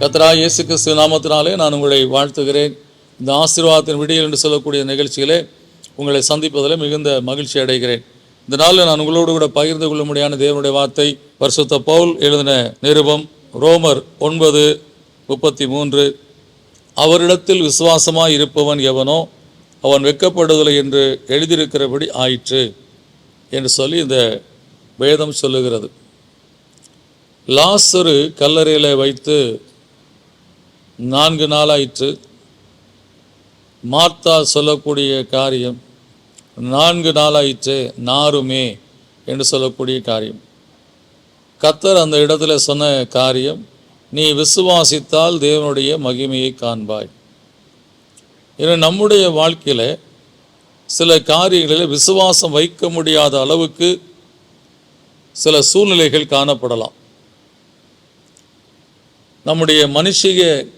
கத்ரா இயேசு கிறிஸ்து நாமத்தினாலே நான் உங்களை வாழ்த்துகிறேன். இந்த ஆசீர்வாதத்தின் விடியல் என்று சொல்லக்கூடிய நிகழ்ச்சியிலே உங்களை சந்திப்பதில் மிகுந்த மகிழ்ச்சி அடைகிறேன். இந்த நாளில் நான் உங்களோடு கூட பகிர்ந்து கொள்ள முடியாத தேவனுடைய வார்த்தை பரிசுத்த பவுல் எழுதின நிருபம் ரோமர் ஒன்பது முப்பத்தி மூன்று. அவரிடத்தில் விசுவாசமாக இருப்பவன் எவனோ அவன் வெட்கப்படுவதில்லை என்று எழுதியிருக்கிறபடி ஆயிற்று என்று சொல்லி இந்த வேதம் சொல்லுகிறது. லாசரு கல்லறையில் வைத்து நான்கு நாளாயிற்று. மார்த்தா சொல்லக்கூடிய காரியம் நான்கு நாளாயிற்று நாருமே என்று சொல்லக்கூடிய காரியம். கத்தர் அந்த இடத்துல சொன்ன காரியம் நீ விசுவாசித்தால் தேவனுடைய மகிமையை காண்பாய். ஏன்னா நம்முடைய வாழ்க்கையில் சில காரியங்களில் விசுவாசம் வைக்க முடியாத அளவுக்கு சில சூழ்நிலைகள் காணப்படலாம். நம்முடைய மனுஷிக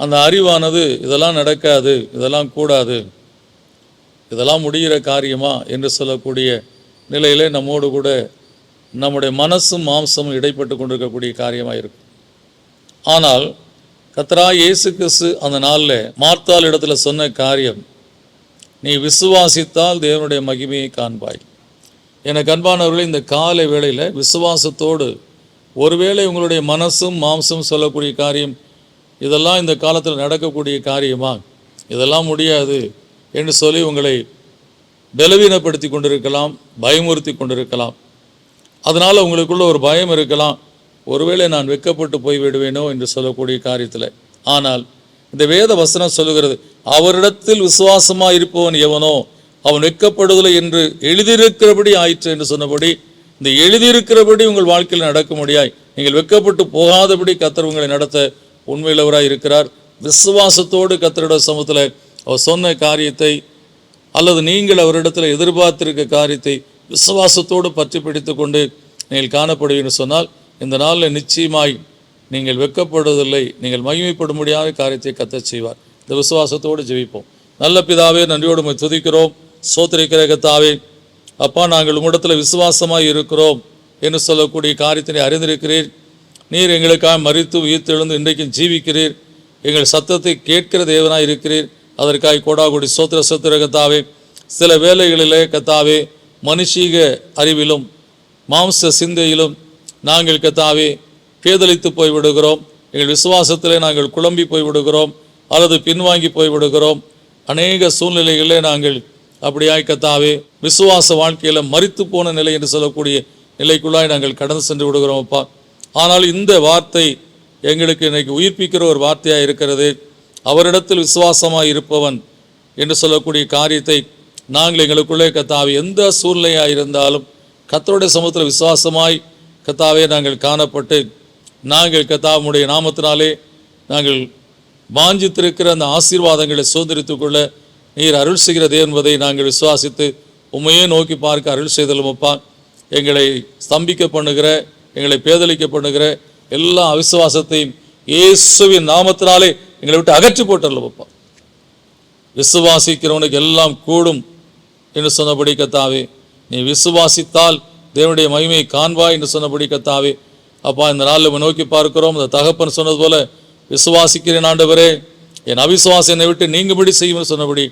அந்த அறிவானது இதெல்லாம் நடக்காது இதெல்லாம் கூடாது இதெல்லாம் முடிகிற காரியமா? என்று சொல்லக்கூடிய நிலையிலே நம்மோடு கூட நம்முடைய மனசும் மாம்சமும் இடைப்பட்டு கொண்டிருக்கக்கூடிய காரியமாக இருக்கும். ஆனால் கத்ரா இயேசு கிறிஸ்து அந்த நாளில் மார்த்தால் இடத்துல சொன்ன காரியம் நீ விசுவாசித்தால் தேவனுடைய மகிமையை காண்பாய். எனக்கு அன்பானவர்களே இந்த காலை வேளையில் விசுவாசத்தோடு ஒருவேளை உங்களுடைய மனசும் மாம்சம் சொல்லக்கூடிய காரியம் இதெல்லாம் இந்த காலத்தில் நடக்கக்கூடிய காரியமா? இதெல்லாம் முடியாது என்று சொல்லி உங்களை பலவீனப்படுத்தி கொண்டிருக்கலாம் பயமுறுத்தி கொண்டிருக்கலாம். அதனால் உங்களுக்குள்ள ஒரு பயம் இருக்கலாம். ஒருவேளை நான் வெட்கப்பட்டு போய் விடுவேனோ என்று சொல்லக்கூடிய காரியத்தில். ஆனால் இந்த வேத வசனம் சொல்லுகிறது அவரிடத்தில் விசுவாசமாக இருப்பவன் எவனோ அவன் வெக்கப்படுதலை என்று எழுதியிருக்கிறபடி ஆயிற்று என்று சொன்னபடி இந்த எழுதியிருக்கிறபடி உங்கள் வாழ்க்கையில் நடக்க முடியாய் நீங்கள் வெட்கப்பட்டு போகாதபடி கத்தர் உங்களை நடத்த உண்மையுள்ளவராக இருக்கிறார் விசுவாசத்தோடு கத்தரோட சமூகத்தில் அவர் சொன்ன காரியத்தை அல்லது நீங்கள் அவரிடத்தில் எதிர்பார்த்திருக்க காரியத்தை விசுவாசத்தோடு பற்றி பிடித்து கொண்டு நீங்கள் காணப்படுவீர்கள் சொன்னால் இந்த நாளில் நிச்சயமாய் நீங்கள் வெட்கப்படுவதில்லை. நீங்கள் மகிமைப்பட முடியாத காரியத்தை கத்தச் செய்வார். இந்த விசுவாசத்தோடு ஜெயிப்போம் நல்ல பிதாவே நன்றியோடு துதிக்கிறோம். சோத்திரிக்கிற கத்தாவே அப்பா நாங்கள் உம்மிடத்தில் விசுவாசமாய் இருக்கிறோம் என்று சொல்லக்கூடிய காரியத்தினை அறிந்திருக்கிறேன் நீர் எங்களுக்காக மறித்து உயிர்த்தெழுந்து இன்றைக்கும் ஜீவிக்கிறீர். எங்கள் சத்தத்தை கேட்கிற தேவனாக இருக்கிறீர். அதற்காக கோடாகுடி சோத்திர சோத்திர கத்தாவே சில வேலைகளிலே கத்தாவே மனுஷீக அறிவிலும் மாம்ச சிந்தையிலும் நாங்கள் கத்தாவே பேதலித்து போய் விடுகிறோம் எங்கள் விசுவாசத்திலே நாங்கள் குழம்பி போய் விடுகிறோம் அல்லது பின்வாங்கி போய் விடுகிறோம் அநேக சூழ்நிலைகளிலே நாங்கள் அப்படியாய் கத்தாவே விசுவாச வாழ்க்கையில் மறித்து போன நிலை என்று சொல்லக்கூடிய நிலைக்குள்ளாய் நாங்கள் கடந்து சென்று விடுகிறோம் அப்பா. ஆனால் இந்த வார்த்தை எங்களுக்கு இன்னைக்கு உயிர்ப்பிக்கிற ஒரு வார்த்தையாக இருக்கிறது. அவரிடத்தில் விசுவாசமாக இருப்பவன் என்று சொல்லக்கூடிய காரியத்தை நாங்கள் எங்களுக்குள்ளே கத்தாவை எந்த சூழ்நிலையாக இருந்தாலும் கத்தருடைய சமூகத்தில் விசுவாசமாய் கத்தாவே நாங்கள் காணப்பட்டு நாங்கள் கத்தாவுடைய நாமத்தினாலே நாங்கள் வாஞ்சித்திருக்கிற அந்த ஆசீர்வாதங்களை சுதந்திரித்துக்கொள்ள நீர் அருள் செய்கிறது என்பதை நாங்கள் விசுவாசித்து உண்மையே நோக்கி பார்க்க அருள் செய்தலும் அப்பா. எங்களை ஸ்தம்பிக்க பண்ணுகிற எங்களை பேதளிக்க பண்ணுகிற எல்லா அவிசுவாசத்தையும் இயேசுவின் நாமத்தினாலே எங்களை விட்டு அகற்றி போட்டல அப்பா விசுவாசிக்கிறவனுக்கு எல்லாம் கூடும் என்று சொன்னபடி கத்தாவே நீ விசுவாசித்தால் தேவனுடைய மகிமையை காண்பாய் என்று சொன்னபடி கத்தாவே. அப்பா இந்த நாளில் நம்ம நோக்கி பார்க்கிறோம். இந்த தகப்பன் சொன்னது போல விசுவாசிக்கிறேன் ஆண்டவரே. என் அவிசுவாசம் என்னை விட்டு நீங்கும்படி செய்யும் சொன்னபடி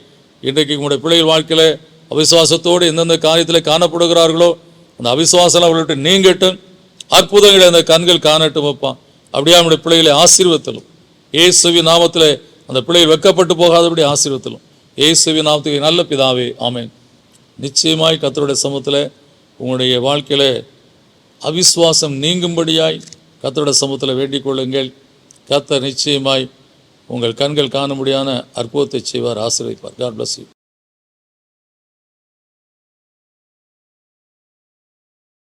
இன்றைக்கு உங்களுடைய பிள்ளைகள் வாழ்க்கையில் அவிசுவாசத்தோடு எந்தெந்த காரியத்தில் காணப்படுகிறார்களோ அந்த அவிசுவாசம் அவர்களை விட்டு நீங்கட்டும். அற்புதங்களை அந்த கண்கள் காணட்டும் வைப்பான் அப்படியே நம்முடைய பிள்ளைகளை ஆசீர்வத்தலும் ஏசுவி நாமத்தில் அந்த பிள்ளைகள் வெக்கப்பட்டு போகாதபடி ஆசீர்வத்தலும் ஏசுவி நாமத்துக்கு நல்ல பிதாவே ஆமேன். நிச்சயமாய் கத்தருடைய சமூகத்தில் உங்களுடைய வாழ்க்கையில் அவிஸ்வாசம் நீங்கும்படியாய் கத்தருடைய சமூகத்தில் வேண்டிக் கொள்ளுங்கள். கத்தர் நிச்சயமாய் உங்கள் கண்கள் காண முடியான அற்புதத்தை செய்வார் ஆசீர்வதிப்பார். God bless you